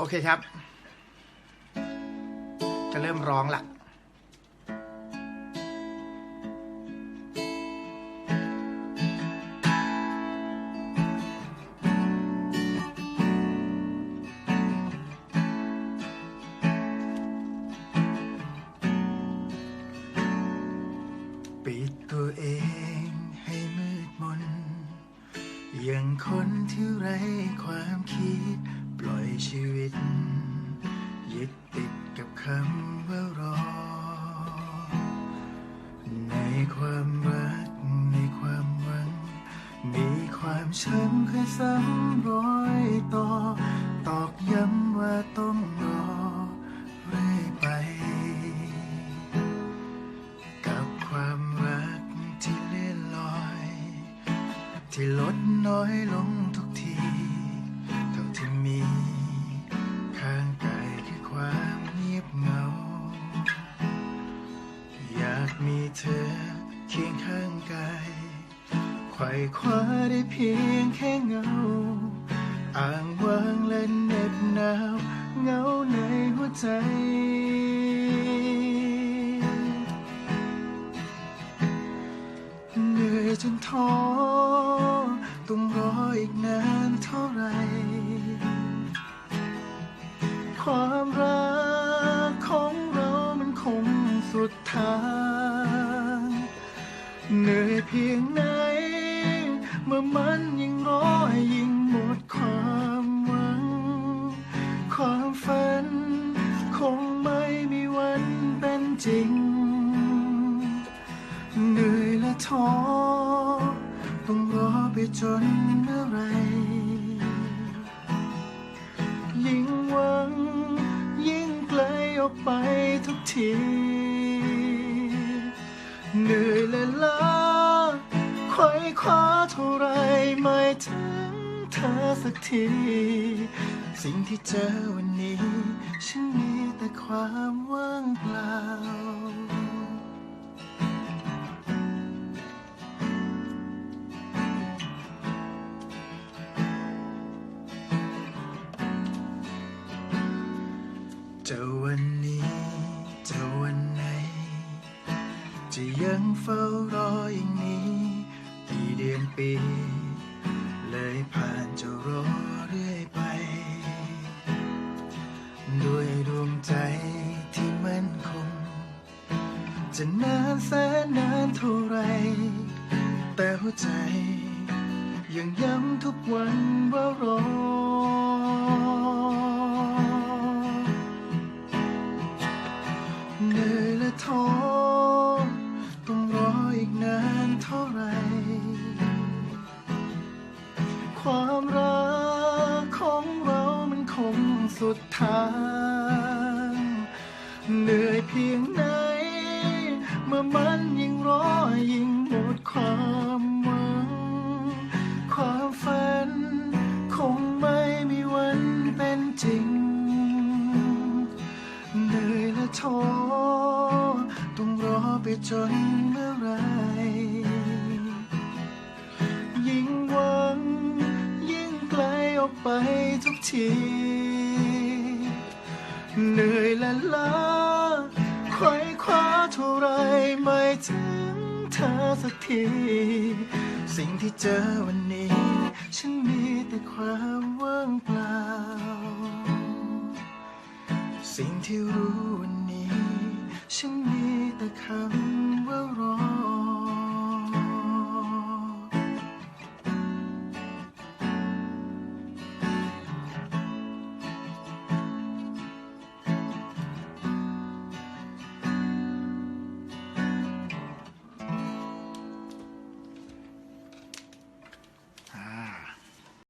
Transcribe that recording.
โอเคครับ จะเริ่มร้องละปิดตัวเองให้มืดมนอย่างคนที่ไร้ความคิด ปล่อยชีวิต ยึดติดกับคำว่ารอ ในความรักในความหวัง มีความช้ำเคยซ้ำรอยต่อ ตอกย้ำว่าต้องรอเรื่อยไป กับความรักที่เลื่อนลอย ที่ลดน้อยลง มีเธอเคียงข้างกายไขว่คว้าได้เพียงแค่เงา อ่างวางและเหน็บหนาวเงาในหัวใจ เหนื่อยจนท้อต้องรออีกนานเท่าไรความ เพียงไหน เมื่อมันยิ่งรอให้ยิ่งหมดความหวัง ความฝัน คงไม่มีวันเป็นจริง เหนื่อยและท้อต้องรอไปจนเมื่อไร ยิ่งหวัง ยิ่งไกลออกไปทุกที เท่าไรไม่ถึงเธอสักที สิ่งที่เจอวันนี้ ฉันมีแต่ความว่างเปล่าจะวันนี้จะวันไหน จะยังเฝ้ารออย่าง ใจที่มั่นคง จะนานแสนนานเท่าไร แต่หัวใจ ยังย้ำทุกวันว่ารอ เหนื่อยและท้อต้องรออีกนานเท่าไร ความรักของเรามันคงสุดท้าง เหนื่อยเพียงไหน เมื่อมันยิ่งรอยิ่งหมดความหวัง ความฝัน คงไม่มีวันเป็นจริง เหนื่อยและท้อต้องรอไปจนเมื่อไร ยิ่งหวัง ยิ่งไกลออกไปทุกที เหนื่อยและล้า ไรไม่ถึงเธอสักที สิ่งที่เจอวันนี้ ฉันมีแต่ความว่างเปล่า สิ่งที่รู้วันนี้ ฉันมีแต่คำ